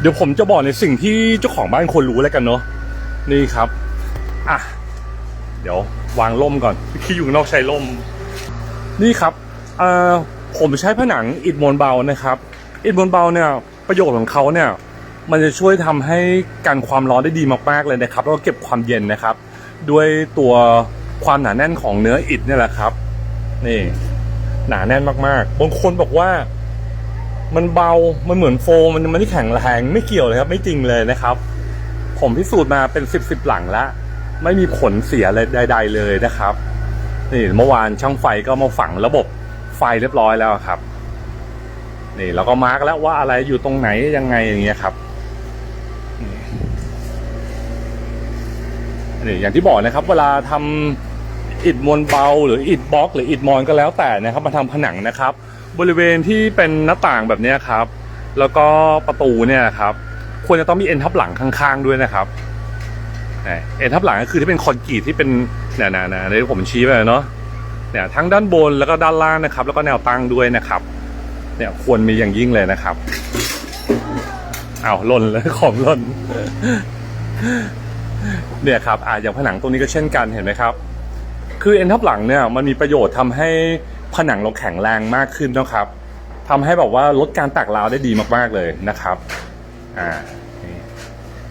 เดี๋ยวผมจะบอกในสิ่งที่เจ้าของบ้านควรรู้แล้วกันเนาะนี่ครับอะเดี๋ยววางล่มก่อนที่อยู่นอกใช้ล่ม นี่ครับอ่อผมใช้ผนังอิฐมวลเบานะครับ อิฐมวลเบาเนี่ยประโยชน์ของเขาเนี่ยมันจะช่วยทำให้กันความร้อนได้ดีมากๆเลยนะครับ แล้วก็เก็บความเย็นนะครับ ด้วยตัวความหนาแน่นของเนื้ออิฐเนี่ยแหละครับ นี่ หนาแน่นมากๆบางคนบอกว่า มันเบา มันเหมือนโฟมมันมันไม่แข็งแรงไม่เกี่ยวเลยครับ ไม่จริงเลยนะครับ ผมพิสูจน์มาเป็นสิบสิบหลังแล้ว ไม่มีผลเสียอะไรใด ๆ เลยนะครับ นี่เมื่อวานช่างไฟก็มาฝังระบบไฟเรียบร้อยแล้วครับ นี่เราก็มาร์กแล้วว่าอะไรอยู่ตรงไหนยังไงอย่างเงี้ยครับนี่อย่างที่บอกนะครับ เวลาทำอิฐมวลเบาหรืออิฐบล็อก หรืออิฐมอนก็แล้วแต่นะครับ มาทำผนังนะครับ บริเวณที่เป็นหน้าต่างแบบนี้ครับ แล้วก็ประตูเนี่ยครับ ควรจะต้องมีเอ็นทับหลังข้างๆด้วยนะครับเอ็นทับหลังก็คือที่เป็นคอนกรีตที่เป็นเนี่ยนะนะที่ผมชี้ไปเนาะเนี่ยทั้งด้านบนแล้วก็ด้านล่างนะครับ แล้วก็แนวตั้งด้วยนะครับ เนี่ยควรมีอย่างยิ่งเลยนะครับเอ้าหล่นเลยของหล่นเนี่ยครับอ่าอย่างผนังตรงนี้ก็เช่นกันเห็นไหมครับ คือเอ็นทับหลังเนี่ยมันมีประโยชน์ทำให้ ผนังเราแข็งแรงมากขึ้นนะครับทำให้แบบว่าลดการแตกร้าวได้ดีมากๆเลยนะครับอ่า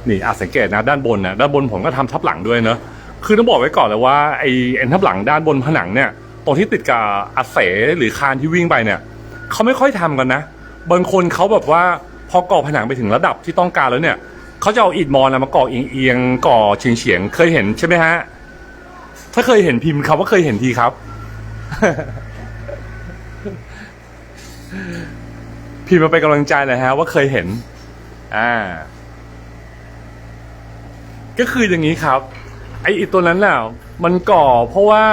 นี่อาสังเกตนะด้านบนนะด้านบนผมก็ทำทับหลังด้วยเนอะคือต้องบอกไว้ก่อนเลยว่าไอ้เอ็นทับหลังด้านบนผนังเนี่ยตรงที่ติดกับอาเสหรือคานที่วิ่งไปเนี่ยเขาไม่ค่อยทำกันนะบางคนเขาแบบว่าพอก่อผนังไปถึงระดับที่ต้องการแล้วเนี่ยเขาจะเอาอิฐมอนมาก่อเอียงๆก่อเฉียงๆเคยเห็นใช่ไหมฮะถ้าเคยเห็นพิมพ์คำว่าเคยเห็นทีครับ พิมพ์มาเป็นกำลังใจหน่อยฮะ ว่าเคยเห็น อ่า ก็คืออย่างนี้ครับ ไออิตัวนั้นน่ะมันก่อเพราะว่า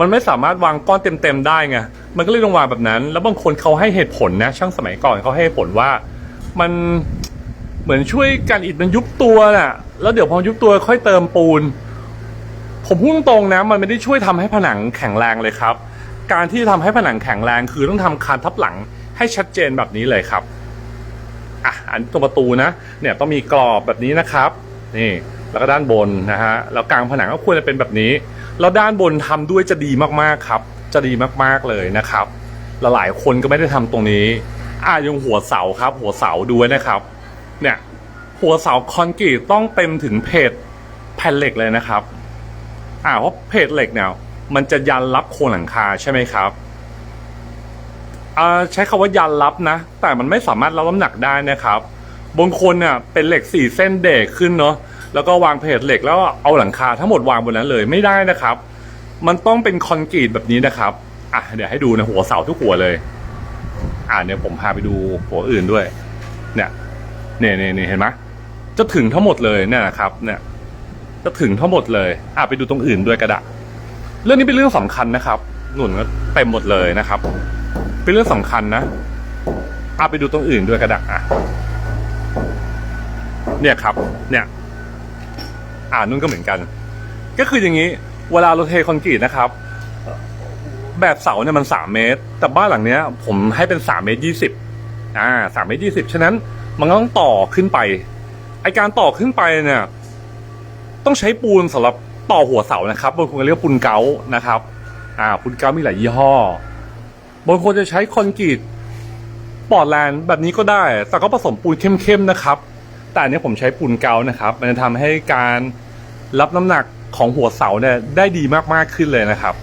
มันไม่สามารถวางก้อนเต็มๆได้ไงมันก็เลยต้องวางแบบนั้น แล้วบางคนเขาให้เหตุผลนะ ช่างสมัยก่อนเขาให้เหตุผลว่า มันเหมือนช่วยกันอิฐมันยุบตัวน่ะ แล้วเดี๋ยวพอยุบตัวค่อยเติมปูน ผมพูดตรงนะ มันไม่ได้ช่วยทำให้ผนังแข็งแรงเลยครับ การที่ทำให้ผนังแข็งแรงคือต้องทำคานทับหลังให้ชัดเจนแบบนี้เลยครับอะอันตรงประตูนะ เนี่ยต้องมีกรอบแบบนี้นะครับ นี่แล้วก็ด้านบนนะฮะแล้วกลางผนังก็ควรจะเป็นแบบนี้แล้วด้านบนทำด้วยจะดีมากๆครับ จะดีมากๆเลยนะครับและหลายคนก็ไม่ได้ทำตรงนี้อะยังหัวเสาครับ หัวเสาดูไว้นะครับ เนี่ย หัวเสาคอนกรีตต้องเต็มถึงเพจแผ่นเหล็กเลยนะครับอ่าเพราะเพจเหล็กเนี่ย มันจะยันรับโครงหลังคาใช่ไหมครับอ่าใช้คำว่ายันรับนะ แต่มันไม่สามารถรับน้ำหนักได้นะครับบางคนเนี่ยเป็นเหล็กสี่เส้นเด็กขึ้นเนาะแล้วก็วางเพจเหล็กแล้วเอาหลังคาทั้งหมดวางบนนั้นเลยไม่ได้นะครับ มันต้องเป็นคอนกรีตแบบนี้นะครับอะเดี๋ยวให้ดูนะหัวเสาทุกหัวเลย อ่าเนี่ยผมพาไปดูหัวอื่นด้วย เนี่ยเนี่ยเนี่ยเห็นไหมจะถึงทั้งหมดเลยเนี่ยนะครับ เนี่ยจะถึงทั้งหมดเลยอะไปดูตรงอื่นด้วยก็ได้ เรื่องนี้เป็นเรื่องสำคัญนะครับ หนุนก็เต็มหมดเลยนะครับ เป็นเรื่องสำคัญนะอะไปดูตรงอื่นด้วยก็ได้อะ เนี่ยครับ เนี่ย อ่านุ่นก็เหมือนกัน ก็คืออย่างนี้ เวลาเราเทคอนกรีตนะครับ แบบเสาเนี่ยมันสามเมตร แต่บ้านหลังเนี้ย ผมให้เป็นสามเมตรยี่สิบอ่าสามเมตรยี่สิบฉะนั้นมันก็ต้องต่อขึ้นไปไอการต่อขึ้นไปเนี่ย ต้องใช้ปูนสำหรับ ต่อหัวเสานะครับบางคนเรียกว่าปูนเกานะครับ อ่าปูนเกามีหลายยี่ห้อบางคนจะใช้คอนกรีตปอดแลนแบบนี้ก็ได้ แต่ก็ผสมปูนเข้มๆนะครับ แต่อันนี้ผมใช้ปูนเกานะครับ มันจะทำให้การรับน้ำหนักของหัวเสาเนี่ยได้ดีมากๆขึ้นเลยนะครับ